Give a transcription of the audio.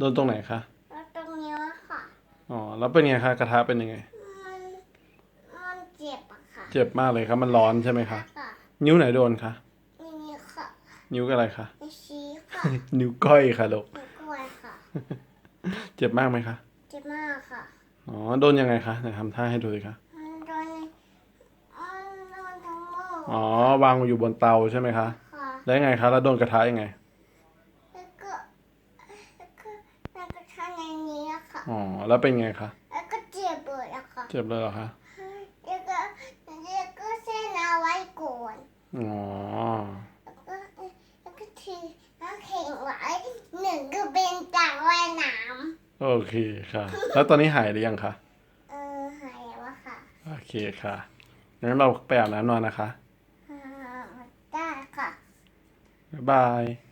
โดนตรงไหนคะ แล้วตรงนี้อะค่ะ อ๋อ แล้วเป็นไงคะกระทะเป็นยังไง มันมันเจ็บอะค่ะเจ็บมากเลยครับมันร้อนใช่ไหมคะ ค่ะนิ้วไหนโดนคะนี่ค่ะนิ้วอะไรคะนี่ชี้ค่ะนิ้วก้อยค่ะลูกนี่กล้วยค่ะ เจ็บมากไหมคะ เจ็บมากค่ะ อ๋อ โดนยังไงคะไหนทำท่าให้ดูสิคะ มันโดนมันโดนทั้งหมดอ๋อ วางอยู่บนเตาใช่ไหมคะ ค่ะ แล้วยังไงคะ แล้วโดนกระทะยังไง แล้วก็แล้วก็แล้วก็ทำในนี้อะ ค่ะ อ๋อ แล้วเป็นไงคะ แล้วก็เจ็บเลยอะค่ะเจ็บเลยเหรอคะ แล้วก็แล้วก็เส้นเอาไว้ก่อนอ๋อ แล้วก็แล้วก็ทีน้ำแข็งไว้หนึ่งก็เป็นจากว่ายน้โอเคค่ะ แล้วตอนนี้หายหรือยังคะำเออหายแล้วอะค่ะโอเคค่ะ งั้นเราไปอาบน้ำนอนนะคะ อ่าได้ค่ะ บ๊ายบาย